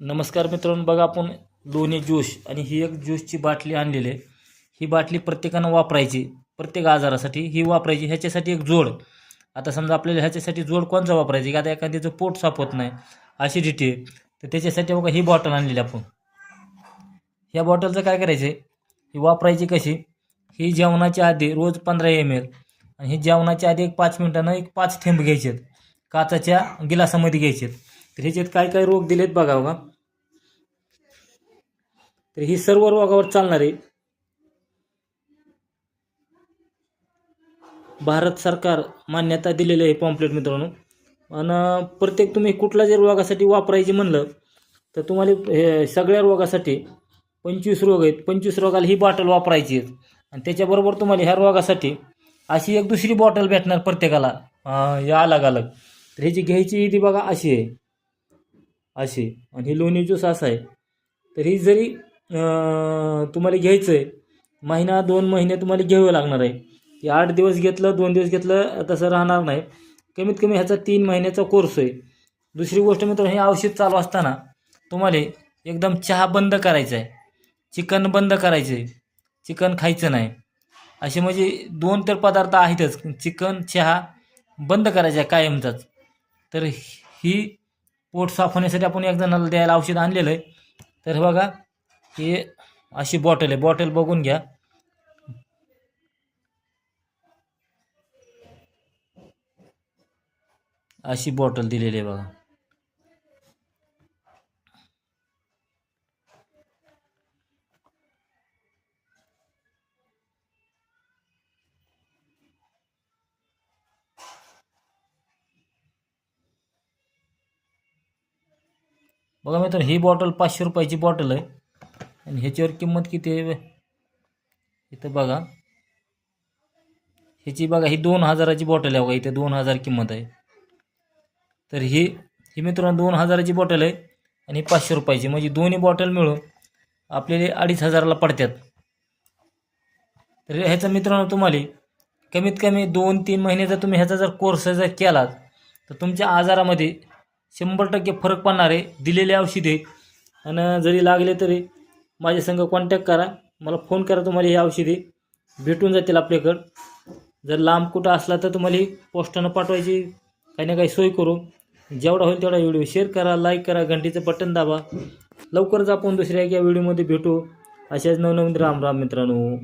नमस्कार मित्रांनो बघा आपण लोणी ज्यूस आणि ही एक ज्यूसची बाटली आणलेली आहे. ही बाटली प्रत्येकानं वापरायची प्रत्येक आजारासाठी ही वापरायची ह्याच्यासाठी एक जोड. आता समजा आपल्याला ह्याच्यासाठी जोड कोणचा वापरायची? की आता एखाद्याचं पोट साफ होत नाही ॲसिडिटी आहे. तर त्याच्यासाठी बघा ही बॉटल आणलेली आपण. ह्या बॉटलचं काय करायचं आहे ही वापरायची कशी? ही जेवणाच्या आधी रोज पंधरा एम एल आणि ही जेवणाच्या आधी एक पाच मिनटानं एक पाच थेंब घ्यायचे आहेत काचाच्या गिलासामध्ये घ्यायचे आहेत तर ह्याच्यात काय काय रोग दिलेत बघा बघा. तर ही सर्व रोगावर चालणार आहे. भारत सरकार मान्यता दिलेली आहे पॉम्पलेट मित्रांनो. आणि प्रत्येक तुम्ही कुठल्या जर रोगासाठी वापरायची म्हणलं तर तुम्हाला हे सगळ्या रोगासाठी पंचवीस रोग आहेत. पंचवीस रोगाला ही बॉटल वापरायची आहे आणि त्याच्याबरोबर तुम्हाला ह्या रोगासाठी अशी एक दुसरी बॉटल भेटणार प्रत्येकाला. या अलग अलग तर ह्याची घ्यायची ती बघा अशी आहे. अशी आणि हे लोणी ज्यूस असा आहे. तर ही जरी तुम्हाला घ्यायचं आहे महिना दोन महिने तुम्हाला घ्यावं लागणार आहे. की आठ दिवस घेतलं दोन दिवस घेतलं तसं राहणार नाही. कमीत कमी ह्याचा तीन महिन्याचा कोर्स आहे. दुसरी गोष्ट मित्र हे औषध चालू असताना तुम्हाला एकदम चहा बंद करायचा आहे. चिकन बंद करायचं आहे चिकन खायचं नाही. असे म्हणजे दोन तर पदार्थ आहेतच. चिकन चहा बंद करायचा आहे कायमचाच. तर ही पोट साफ होण्यासाठी आपण एक जणाला द्यायला औषध आणलेलं आहे. तर बघा हे अशी बॉटल आहे. बॉटल बघून घ्या. अशी बॉटल दिलेली आहे बघा. बघा मित्र ही बॉटल पाचशे रुपयाची बॉटल आहे. आणि ह्याच्यावर किंमत किती आहे इथं बघा. ह्याची बघा ही दोन हजाराची बॉटल आहे बघा इथे दोन हजार किंमत आहे. तर ही ही मित्रांनो दोन हजाराची बॉटल आहे आणि ही पाचशे रुपयाची. म्हणजे दोन्ही बॉटल मिळून आपल्याला अडीच हजाराला पडतात तर ह्याचा मित्रांनो तुम्हाला कमीत कमी दोन तीन महिन्याचा तुम्ही ह्याचा जर कोर्स जर केलात तर तुमच्या आजारामध्ये शंभर टक्के फरक पडणार आहे. दिलेले औषधे आणि जरी लागले तरी माझ्या संग कॉन्टॅक्ट करा. मला फोन करा तुम्हाला ही औषधे भेटून जातील आपल्याकडं. जर लांब कुठं असला तर तुम्हाला ही पोस्टानं पाठवायची काही ना काही सोय करू. जेवढा होईल तेवढा व्हिडिओ शेअर करा लाईक करा घंटीचं बटन दाबा. लवकरच आपण दुसऱ्या एका व्हिडिओमध्ये भेटू. अशाच नवनवीन राम राम मित्रांनो.